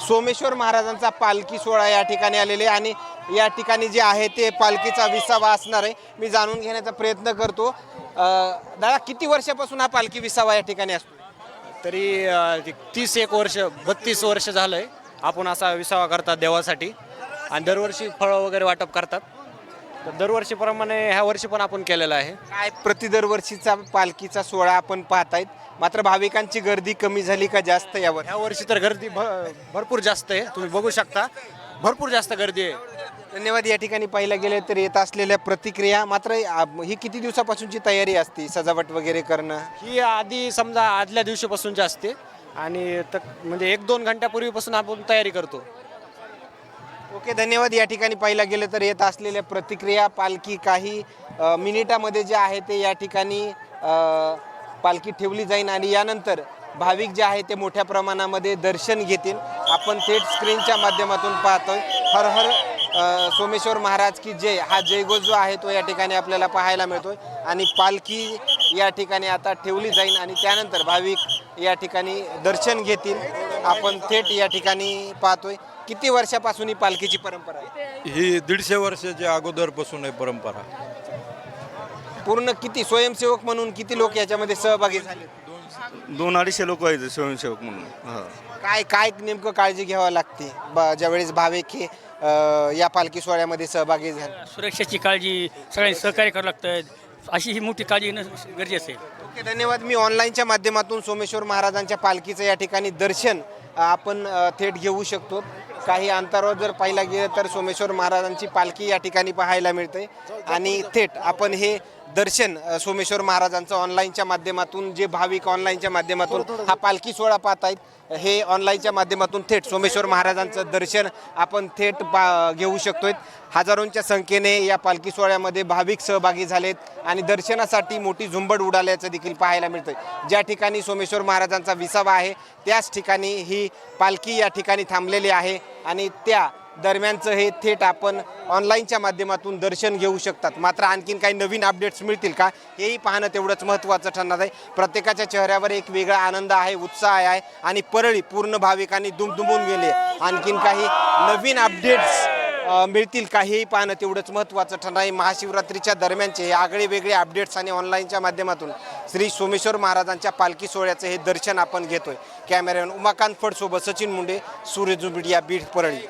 सोमेश्वर महाराजांचा पालखी सोहळा या ठिकाणी आलेले आहे आणि या ठिकाणी जे आहे ते पालखीचा विसावा असणार आहे. मी जाणून घेण्याचा प्रयत्न करतो. दादा किती वर्षापासून हा पालखी विसावा या ठिकाणी असतो? तरी तीस एक वर्ष बत्तीस वर्ष झालंय. आपण असा विसावा करतात देवासाठी. आणि दरवर्षी फळं वगैरे वाटप करतात. तर दरवर्षीप्रमाणे ह्या वर्षी पण आपण केलेलं आहे. काय प्रति दरवर्षीचा पालखीचा सोहळा आपण पाहतायत? मात्र भाविकांची गर्दी कमी झाली का जास्त यावर? ह्या वर्षी तर गर्दी भ भरपूर जास्त आहे. तुम्ही बघू शकता. भरपूर जास्त गर्दी आहे. धन्यवाद. या ठिकाणी पाहिलं गेले तर येत असलेल्या प्रतिक्रिया मात्र आ, ही किती दिवसापासूनची तयारी असते सजावट वगैरे करणं? ही आधी समजा आदल्या दिवशीपासूनची असते आणि तर म्हणजे एक दोन घंट्यापूर्वीपासून आपण तयारी करतो. ओके धन्यवाद. या ठिकाणी पाहिलं गेलं तर येत असलेल्या प्रतिक्रिया पालखी काही मिनिटामध्ये जे आहे ते या ठिकाणी पालखी ठेवली जाईल आणि यानंतर भाविक जे आहे ते मोठ्या प्रमाणामध्ये दर्शन घेतील. आपण थेट स्क्रीनच्या माध्यमातून पाहतोय. हर हर सोमेश्वर महाराज की जय हा जयघोष जो आहे तो या ठिकाणी आपल्याला पाहायला मिळतोय. आणि पालखी या ठिकाणी आता ठेवली जाईल आणि त्यानंतर भाविक या ठिकाणी दर्शन घेतील. आपण थेट या ठिकाणी पाहतोय. किती वर्षापासून ही पालखीची परंपरा आहे? ही दीडशे वर्षाच्या अगोदरपासून आहे परंपरा. पूर्ण किती स्वयंसेवक म्हणून किती लोक याच्यामध्ये सहभागी झाले? दोन अडीचशे लोक आहेत स्वयंसेवक म्हणून हा. काय काय नेमकं काळजी घ्यावी लागते? ब- ज्यावेळेस भाविक हे अ, या पालखी सोहळ्यामध्ये सहभागी झाले. सुरक्षेची काळजी सगळ्यांनी सहकार्य करावं लागतं. अशी ही मोठी काळजी घेणं गरजेचं आहे. ओके धन्यवाद. मी ऑनलाईनच्या माध्यमातून सोमेश्वर महाराजांच्या पालखीचं या ठिकाणी दर्शन अ, आपण अ, थेट घेऊ शकतो. काही अंतरावर जर पाहिला गेलं तर सोमेश्वर महाराजांची पालखी या ठिकाणी पाहायला मिळते. आणि थेट आपण हे दर्शन सोमेश्वर महाराजांचं ऑनलाईनच्या माध्यमातून जे भाविक ऑनलाईनच्या माध्यमातून हा पालखी सोहळा पाहतायत हे ऑनलाईनच्या माध्यमातून थेट सोमेश्वर महाराजांचं दर्शन आपण थेट पा घेऊ शकतोय हजारोंच्या संख्येने या पालखी सोहळ्यामध्ये भाविक सहभागी झालेत आणि दर्शनासाठी मोठी झुंबड उडाल्याचं देखील पाहायला मिळतंय. ज्या ठिकाणी सोमेश्वर महाराजांचा विसावा आहे त्याच ठिकाणी ही पालखी या ठिकाणी थांबलेली आहे आणि त्या दरम्यानचं हे थेट आपण ऑनलाईनच्या माध्यमातून दर्शन घेऊ शकतात. मात्र आणखीन काही नवीन अपडेट्स मिळतील का हेही पाहणं तेवढंच महत्त्वाचं ठरणार आहे. प्रत्येकाच्या चेहऱ्यावर एक वेगळा आनंद आहे उत्साह आहे आणि परळी पूर्ण भाविकांनी दुमदुमून गेले. आणखीन काही नवीन अपडेट्स मिळतील का हेही पाहणं तेवढंच महत्त्वाचं ठरणार आहे. महाशिवरात्रीच्या दरम्यानचे हे आगळे वेगळे अपडेट्स आणि ऑनलाईनच्या माध्यमातून श्री सोमेश्वर महाराजांच्या पालखी सोहळ्याचं हे दर्शन आपण घेतोय. कॅमेरामॅन उमाकांत फडसोबत सचिन मुंडे सूर्यजू मीडिया बीड परळी.